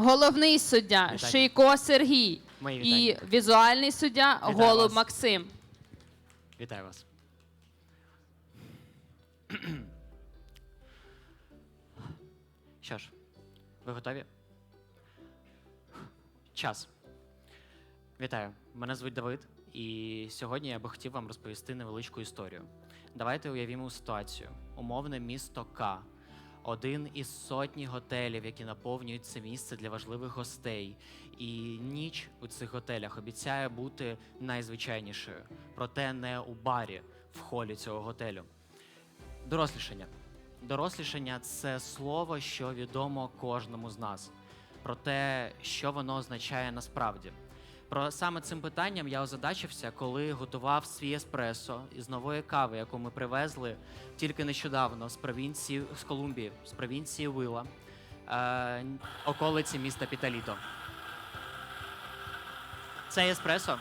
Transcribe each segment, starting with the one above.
головний суддя. Шийко Сергій Мої і вітання. візуальний суддя Вітаю Голуб вас. Максим. Вітаю вас. Що ж, ви готові? Час. Вітаю. Мене звуть Давид, і сьогодні я би хотів вам розповісти невеличку історію. Давайте уявімо ситуацію. Умовне місто К. Один із сотні готелів, які наповнюють це місце для важливих гостей. І ніч у цих готелях обіцяє бути найзвичайнішою, проте не у барі в холі цього готелю. Дорослішання. Дорослішання це слово, що відомо кожному з нас. Про те, що воно означає насправді. Про саме цим питанням я озадачився, коли готував свій еспресо із нової кави, яку ми привезли тільки нещодавно з провінції з Колумбії, з провінції Вила, е, околиці міста Піталіто. Цей еспресо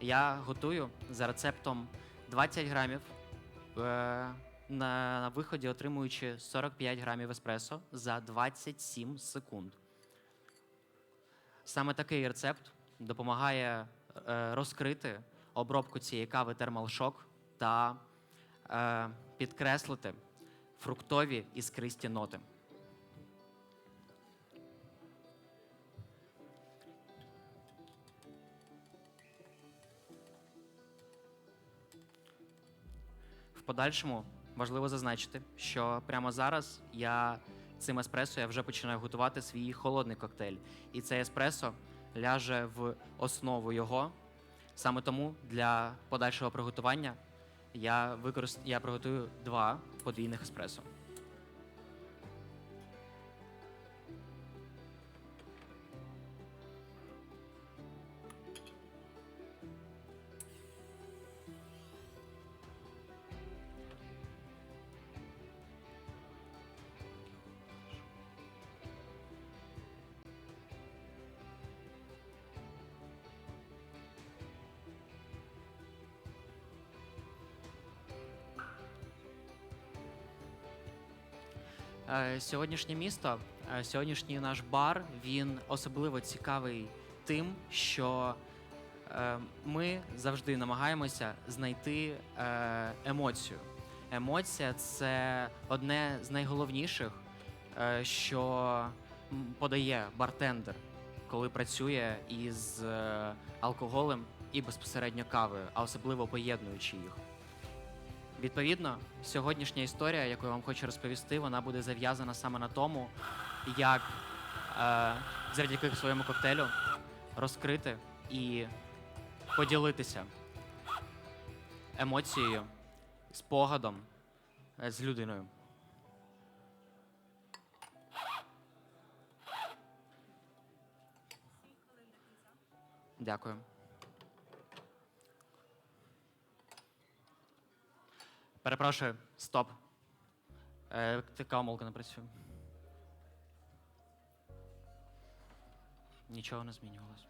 я готую за рецептом 20 грамів. е, на виході отримуючи 45 грамів еспресо за 27 секунд. Саме такий рецепт допомагає е, розкрити обробку цієї кави термалшок та е, підкреслити фруктові іскристі ноти. В подальшому важливо зазначити, що прямо зараз я цим еспресо я вже починаю готувати свій холодний коктейль. І цей еспресо ляже в основу його. Саме тому для подальшого приготування я використ... я приготую два подвійних еспресо. Сьогоднішнє місто, е, сьогоднішній наш бар, він особливо цікавий тим, що е, ми завжди намагаємося знайти е, емоцію. Емоція це одне з найголовніших, е, що подає бартендер, коли працює із е, алкоголем і безпосередньо кавою, а особливо поєднуючи їх. Відповідно, сьогоднішня історія, яку я вам хочу розповісти, вона буде зав'язана саме на тому, як е, завдяки своєму коктейлю розкрити і поділитися емоцією, спогадом е, з людиною. Дякую. Перепрошую, стоп. Е, така омолка не працює. Нічого не змінювалось.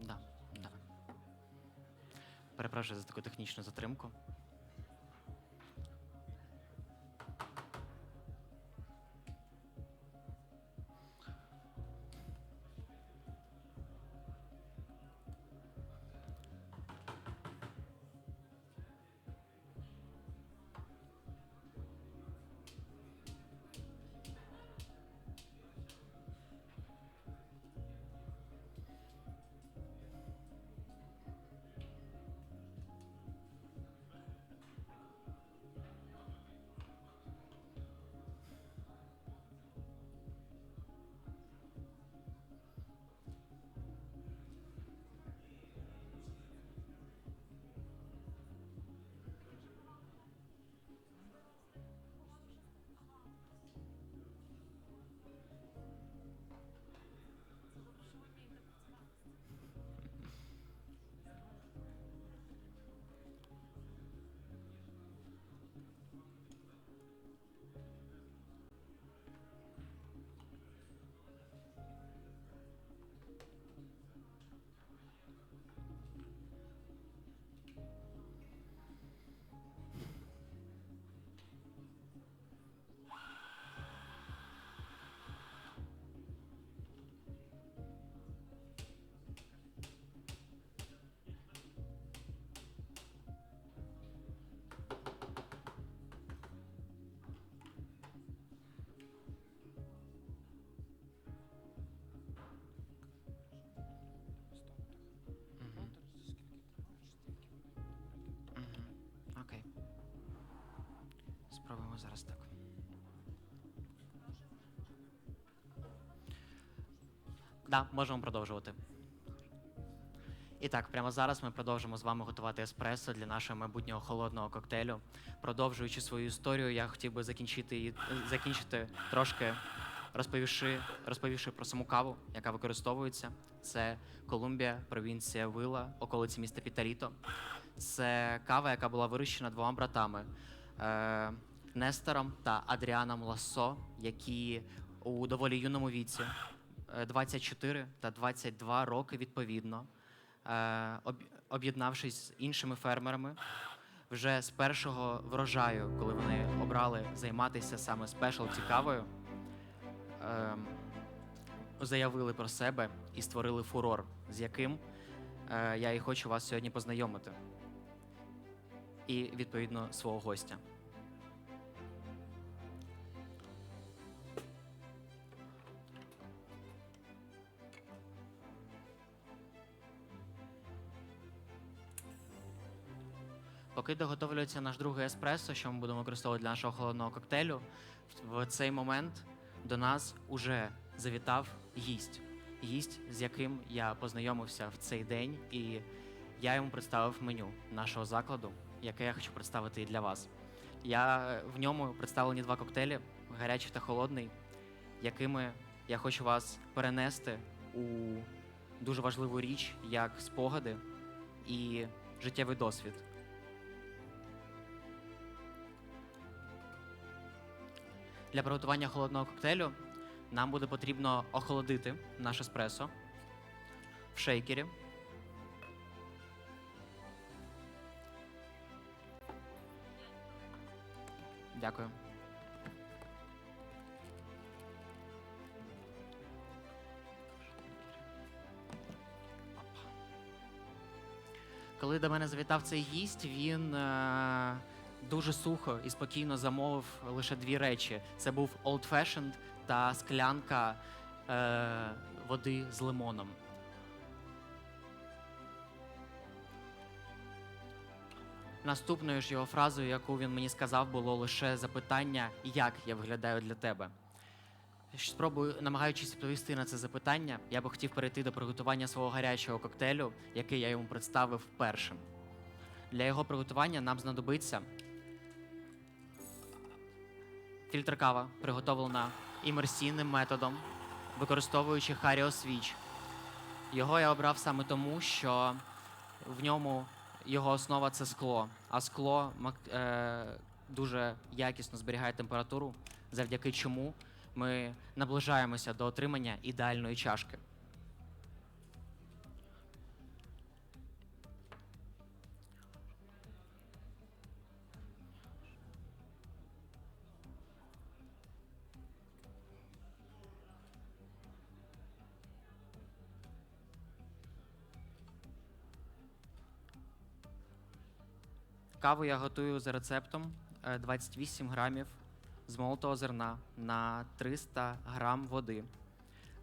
Да, да. Перепрошую за таку технічну затримку. Спробуємо зараз так. Да, можемо продовжувати. І так, прямо зараз ми продовжимо з вами готувати еспресо для нашого майбутнього холодного коктейлю. Продовжуючи свою історію, я хотів би закінчити, її- закінчити трошки розповівши, розповівши про саму каву, яка використовується. Це Колумбія, провінція Вила, околиці міста Пітаріто. Це кава, яка була вирощена двома братами е, Нестором та Адріаном Лассо, які у доволі юному віці, е, 24 та 22 роки відповідно, е, об'єднавшись з іншими фермерами, вже з першого врожаю, коли вони обрали займатися саме спешл цікавою, ем, заявили про себе і створили фурор, з яким е, я і хочу вас сьогодні познайомити. І відповідно свого гостя. Поки доготовлюється наш другий еспресо, що ми будемо використовувати для нашого холодного коктейлю, в цей момент до нас уже завітав гість. Гість, з яким я познайомився в цей день, і я йому представив меню нашого закладу, яке я хочу представити і для вас. Я в ньому представлені два коктейлі, гарячий та холодний, якими я хочу вас перенести у дуже важливу річ, як спогади і життєвий досвід. Для приготування холодного коктейлю нам буде потрібно охолодити наш еспресо в шейкері. Дякую. Коли до мене завітав цей гість, він е, дуже сухо і спокійно замовив лише дві речі: це був Old Fashioned та склянка е, води з лимоном. Наступною ж його фразою, яку він мені сказав, було лише запитання, як я виглядаю для тебе. Спробую, намагаючись відповісти на це запитання, я би хотів перейти до приготування свого гарячого коктейлю, який я йому представив першим. Для його приготування нам знадобиться фільтр кава, приготовлена імерсійним методом, використовуючи Switch. Його я обрав саме тому, що в ньому його основа це скло, а скло е, дуже якісно зберігає температуру, завдяки чому ми наближаємося до отримання ідеальної чашки. Каву я готую за рецептом е, 28 грамів змолотого зерна на 300 грам води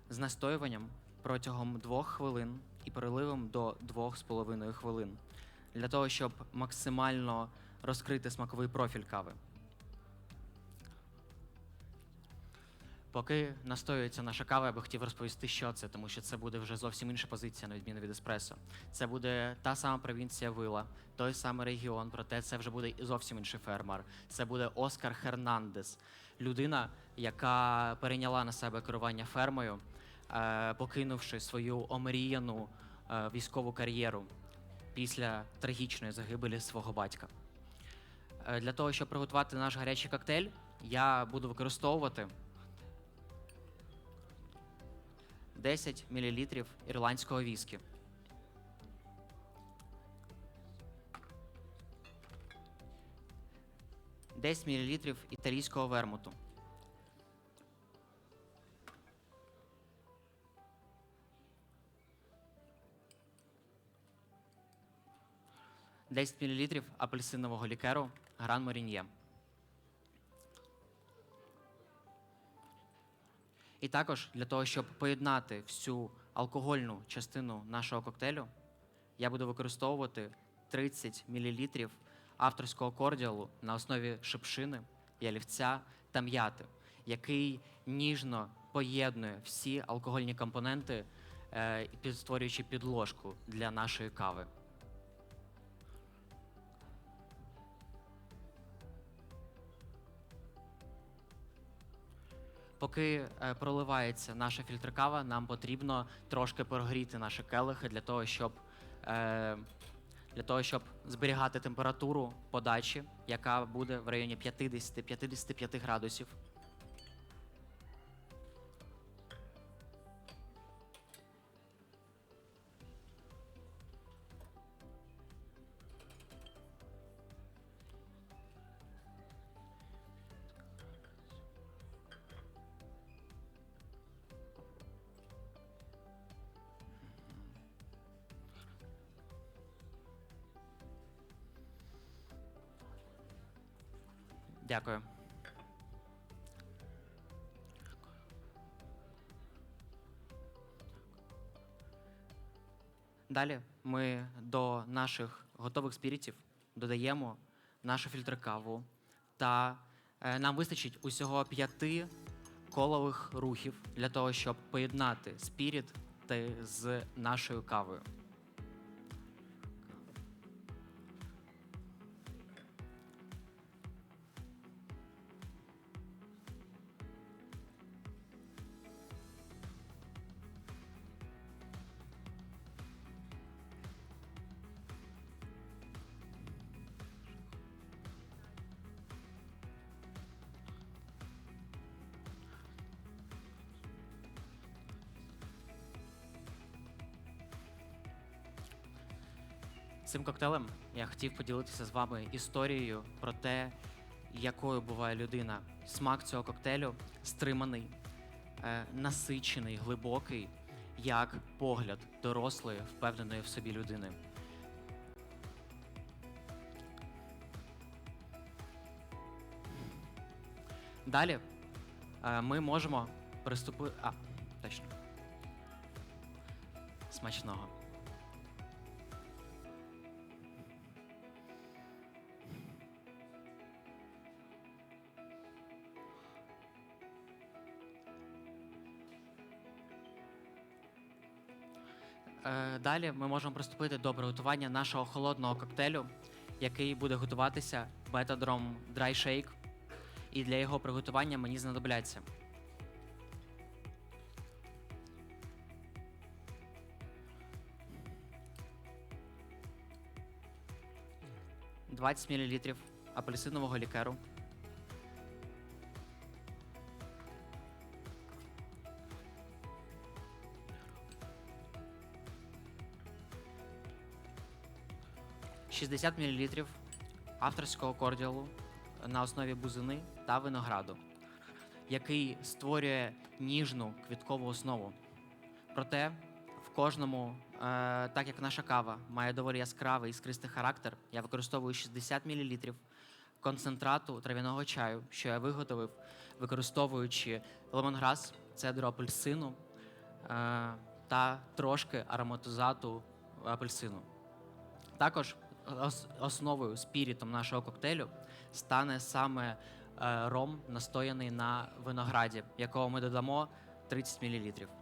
з настоюванням протягом 2 хвилин і переливом до 2,5 хвилин для того, щоб максимально розкрити смаковий профіль кави. Поки настоюється наша кава, я би хотів розповісти, що це, тому що це буде вже зовсім інша позиція, на відміну від еспресо. Це буде та сама провінція Вила, той самий регіон, проте це вже буде зовсім інший фермер. Це буде Оскар Хернандес, людина, яка перейняла на себе керування фермою, е, покинувши свою омріяну е, військову кар'єру після трагічної загибелі свого батька. Е, Для того, щоб приготувати наш гарячий коктейль, я буду використовувати 10 мл ірландського віскі. Десять мл італійського вермуту. Десять мл апельсинового лікеру Гран Моріньє. І також для того, щоб поєднати всю алкогольну частину нашого коктейлю, я буду використовувати 30 мл авторського кордіалу на основі шипшини ялівця та м'яти, який ніжно поєднує всі алкогольні компоненти, е, створюючи підложку для нашої кави. Поки е, проливається наша фільтр кава, нам потрібно трошки прогріти наші келихи для того, щоб, е, для того, щоб зберігати температуру подачі, яка буде в районі 50-55 градусів. Дякую. Далі ми до наших готових спірітів додаємо нашу фільтр каву, та е, нам вистачить усього п'яти колових рухів для того, щоб поєднати спіріт з нашою кавою. Коктейлем я хотів поділитися з вами історією про те, якою буває людина. Смак цього коктейлю стриманий, е, насичений, глибокий, як погляд дорослої, впевненої в собі людини. Далі е, ми можемо приступити. А, точно. Смачного. Далі ми можемо приступити до приготування нашого холодного коктейлю, який буде готуватися методом Dry Shake. І для його приготування мені знадобляться 20 мл апельсинового лікеру, – 60 мл авторського кордіалу на основі бузини та винограду, який створює ніжну квіткову основу. Проте в кожному, е, так як наша кава має доволі яскравий іскристий характер, я використовую 60 мл концентрату трав'яного чаю, що я виготовив, використовуючи лемонграс, цедру апельсину е, та трошки ароматизату апельсину. Також основою спірітом нашого коктейлю стане саме е, ром, настояний на винограді, якого ми додамо 30 мл.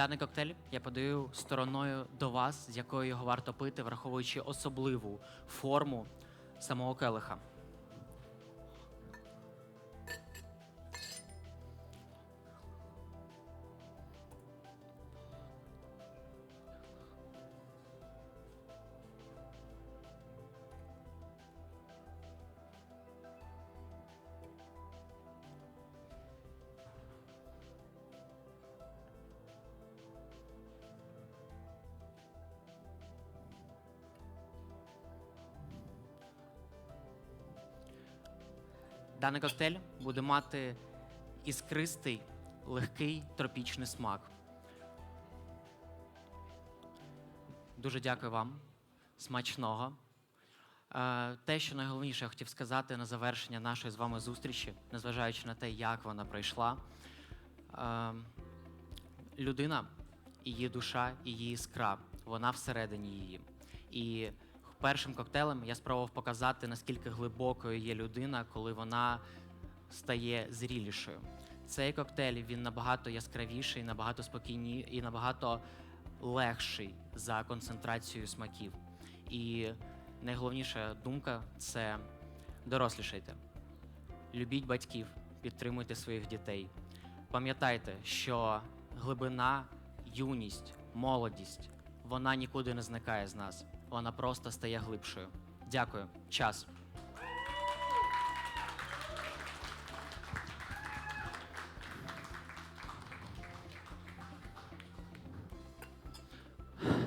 Даний коктейль я подаю стороною до вас, з якою його варто пити, враховуючи особливу форму самого келиха. Даний коктейль буде мати іскристий, легкий тропічний смак. Дуже дякую вам. Смачного. Е, Те, що найголовніше я хотів сказати на завершення нашої з вами зустрічі, незважаючи на те, як вона пройшла. е, Людина, її душа, її іскра, вона всередині її. І першим коктейлем я спробував показати, наскільки глибокою є людина, коли вона стає зрілішою. Цей коктейль він набагато яскравіший, набагато спокійніший і набагато легший за концентрацією смаків. І найголовніша думка це дорослішайте. Любіть батьків, підтримуйте своїх дітей. Пам'ятайте, що глибина, юність, молодість вона нікуди не зникає з нас. Вона просто стає глибшою. Дякую. Час.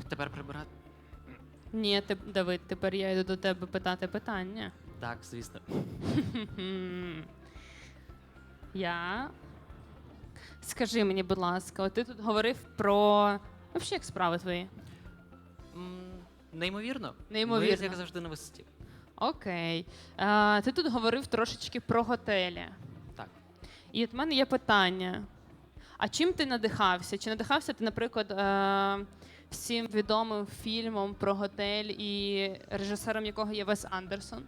Тепер прибирати. Ні, ти, Давид, тепер я йду до тебе питати питання. Так, звісно. Я. Скажи мені, будь ласка, ти тут говорив про. Взагалі, як справи твої? Неймовірно. Неймовірно. Ви, як завжди, на висоті. Окей. А, ти тут говорив трошечки про готелі. Так. І от в мене є питання: а чим ти надихався? Чи надихався ти, наприклад, е, всім відомим фільмом про готель і режисером якого є Вес Андерсон?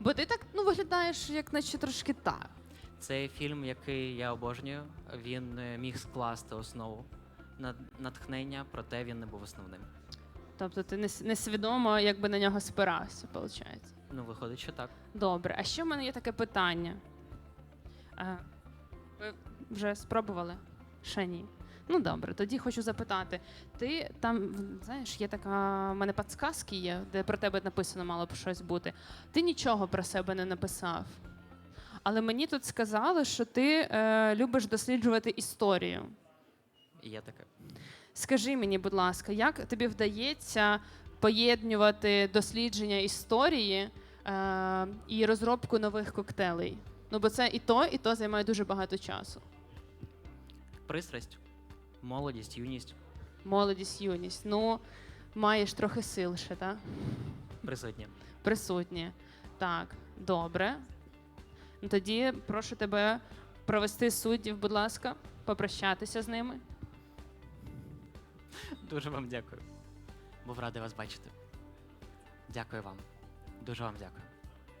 Бо ти так ну, виглядаєш, як наче трошки так. Цей фільм, який я обожнюю, він е, міг скласти основу натхнення, проте він не був основним. Тобто ти нес- несвідомо якби на нього спирався, виходить. Ну, виходить, що так. Добре, а ще в мене є таке питання. Ви вже спробували? Ще ні. Ну добре, тоді хочу запитати. Ти там, знаєш, є така в мене підсказки є, де про тебе написано мало б щось бути. Ти нічого про себе не написав. Але мені тут сказали, що ти е, любиш досліджувати історію. Є таке. Скажи мені, будь ласка, як тобі вдається поєднувати дослідження історії е, і розробку нових коктейлей? Ну, бо це і то, і то займає дуже багато часу. Пристрасть, молодість, юність Молодість, юність. Ну, маєш трохи сил ще, так? присутні. Присутні. Так, добре. Ну, Тоді прошу тебе провести суддів, будь ласка, попрощатися з ними. Дуже вам дякую. Був радий вас бачити. Дякую вам. Дуже вам дякую.